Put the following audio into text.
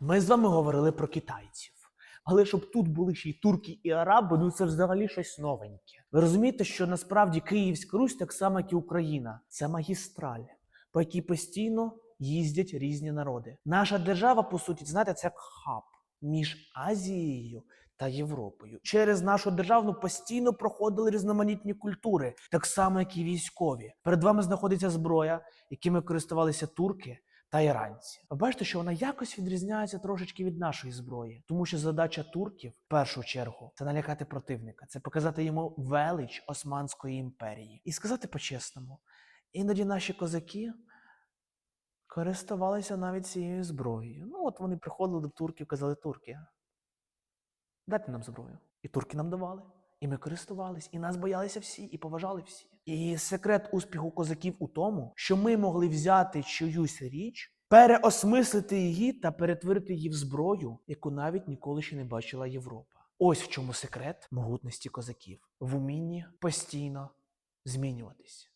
Ми з вами говорили про китайців. Але щоб тут були ще й турки і араби, ну це взагалі щось новеньке. Ви розумієте, що насправді Київська Русь, так само як і Україна, це магістраль, по якій постійно їздять різні народи. Наша держава, по суті, знаєте, це як хаб між Азією та Європою. Через нашу державу постійно проходили різноманітні культури, так само, як і військові. Перед вами знаходиться зброя, якими користувалися турки та іранці. Ви бачите, що вона якось відрізняється трошечки від нашої зброї, тому що задача турків в першу чергу це налякати противника, це показати йому велич Османської імперії. І сказати по-чесному, іноді наші козаки користувалися навіть цією зброєю. Ну, от вони приходили до турків, казали турки, дайте нам зброю. І турки нам давали. І ми користувались, і нас боялися всі, і поважали всі. І секрет успіху козаків у тому, що ми могли взяти чиюсь річ, переосмислити її та перетворити її в зброю, яку навіть ніколи ще не бачила Європа. Ось в чому секрет могутності козаків в умінні постійно змінюватись.